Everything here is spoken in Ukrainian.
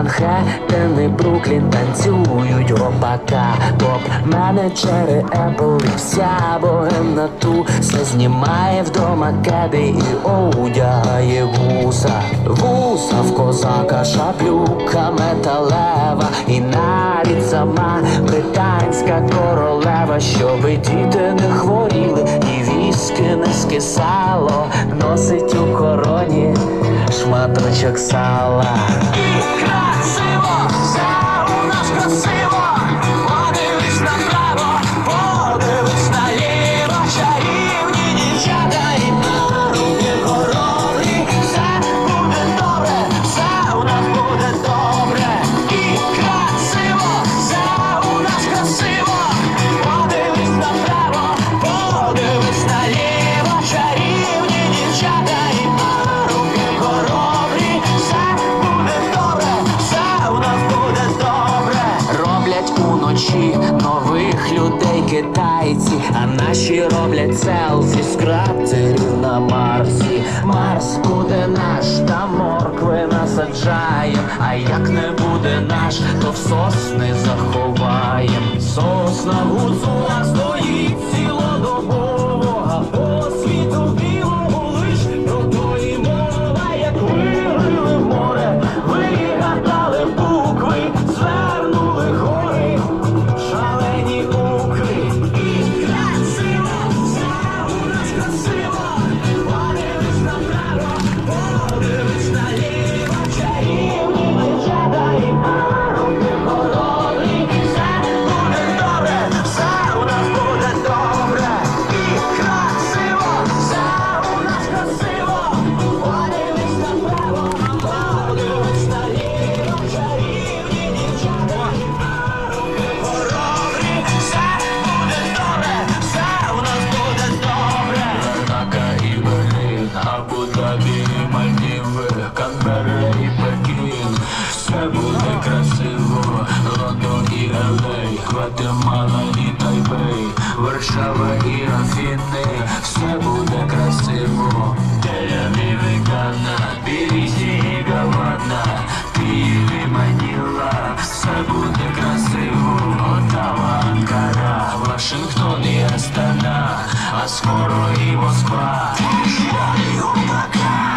Манхеттен і Бруклін танцюють гопака Топ менеджери Apple і вся богемна ту. Все знімає вдома кеди і одягає вуса. Вуса в козака, шаблюка металева. І навіть сама британська королева Щоби діти не хворіли і віски не скисало шматочок сала китайці, а наші роблять селфі з кратерів на Марсі. Марс буде наш, та моркви насаджаєм. А як не буде наш, то в сосни заховаєм. Арабії, Мальдіви, Канбери і Пекін. Все буде красиво, Лондон і Елей, Гватемала і Тайбей, Варшава і Афіни. Все буде красиво, Тель-Авів і Кана, Білі скоро і Москва. Я його пока.